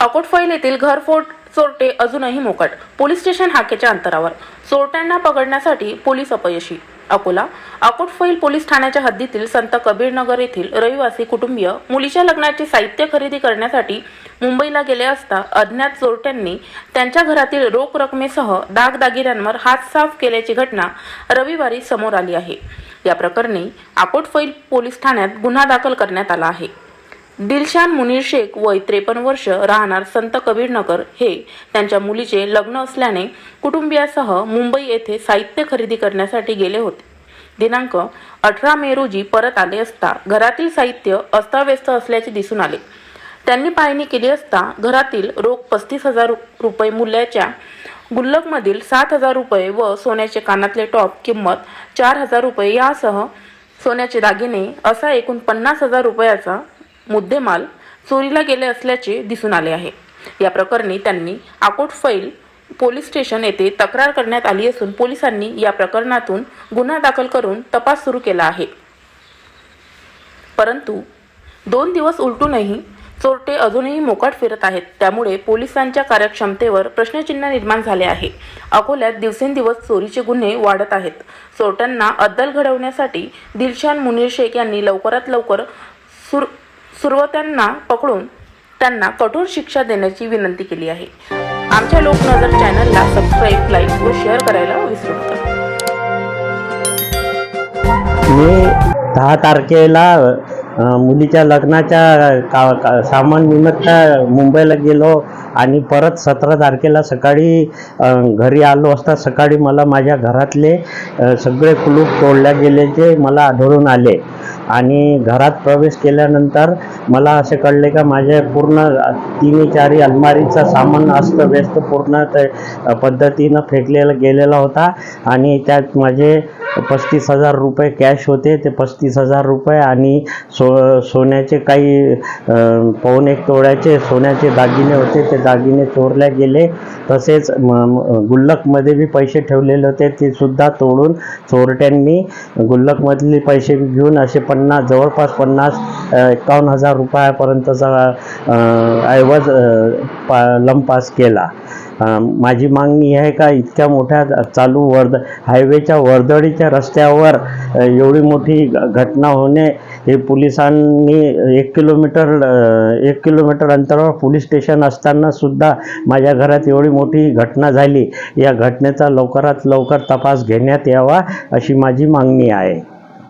अकोटफैल येथील घरफोड चोरटे अजूनही मोकट. पोलीस स्टेशन हाकेच्या अंतरावर. चोरट्यांना पकडण्यासाठी पोलीस अपयशी. अकोला अकोटफैल पोलीस ठाण्याच्या हद्दीतील संत कबीरनगर येथील रहिवासी कुटुंबीय मुलीच्या लग्नाचे साहित्य खरेदी करण्यासाठी मुंबईला गेले असता अज्ञात चोरट्यांनी त्यांच्या घरातील रोख रकमेसह दागदागिन्यांवर हात साफ केल्याची घटना रविवारी समोर आली आहे. या प्रकरणी अकोटफैल पोलीस ठाण्यात गुन्हा दाखल करण्यात आला आहे. दिलशान मुनीर शेख वय त्रेपन्न वर्ष राहणार संत कबीरनगर हे त्यांच्या मुलीचे लग्न असल्याने कुटुंबियासह मुंबई येथे साहित्य खरेदी करण्यासाठी गेले होते. दिनांक अठरा मे रोजी परत आले असता घरातील साहित्य अस्ताव्यस्त असल्याचे दिसून आले. त्यांनी पाहणी केली असता घरातील रोख पस्तीस हजार रुपये मूल्याच्या गुल्लकमधील सात हजार रुपये व सोन्याचे कानातले टॉप किंमत चार हजार रुपये यासह सोन्याचे दागिने असा एकूण पन्नास हजार रुपयाचा मुद्देमाल चोरीला गेले असल्याचे दिसून आले आहे. या प्रकरणी त्यांनी आकोट फैल पोलीस स्टेशन येथे तक्रार करण्यात आली असून पोलिसांनी या प्रकरणातून गुन्हा दाखल करून तपास सुरू केला आहे. परंतु दोन दिवस उलटूनही चोरटे अजूनही मोकाट फिरत आहेत. त्यामुळे पोलिसांच्या कार्यक्षमतेवर प्रश्नचिन्ह निर्माण झाले आहे. अकोल्यात दिवसेंदिवस चोरीचे गुन्हे वाढत आहेत. चोरट्यांना अद्दल घडवण्यासाठी दिलशान मुनीर शेख यांनी लवकरात लवकर सुर सुरवत्यांना पकडून त्यांना कठोर शिक्षा देण्याची विनंती केली आहे. आमच्या लोकनजर चॅनलला सबस्क्राईब लाईक व शेअर करायला विसरू नका. मी दहा तारखेला मुलीच्या लग्नाच्या का, का सामान निमित्त मुंबईला गेलो आणि परत सतरा तारखेला सकाळी घरी आलो असता सकाळी मला माझ्या घरातले सगळे कुलूप तोडल्या गेल्याचे मला आढळून आले. आणि घरात प्रवेश केल्यानंतर मला असे कळले का माझ्या पूर्ण तिन्ही चारी अलमारीचा सामान अस्तव्यस्त पूर्ण ते पद्धतीनं फेकलेला गेलेला होता. आणि त्यात माझे पस्तीस हजार रुपये कॅश होते. ते पस्तीस हजार रुपये आणि सो सोन्याचे काही अं, एक तोळ्याचे सोन्याचे दागिने होते. ते दागिने चोरल्या गेले. तसेच गुल्लकमध्ये बी पैसे ठेवलेले होते. ते सुद्धा तोडून चोरट्यांनी गुल्लकमधले पैसे घेऊन असे पण पन्नास जवळपास पन्नास एकावन्न हजार रुपयापर्यंतचा ऐवज पा लंपास केला. माझी मागणी आहे का इतक्या मोठ्या चालू वर्द हायवेच्या वर्दळीच्या रस्त्यावर एवढी मोठी घ- घटना होणे हे पोलिसांनी एक किलोमीटर एक किलोमीटर अंतरावर पोलीस स्टेशन असताना सुद्धा माझ्या घरात एवढी मोठी घटना झाली. या घटनेचा लवकरात लवकर तपास घेण्यात यावा अशी माझी मागणी आहे.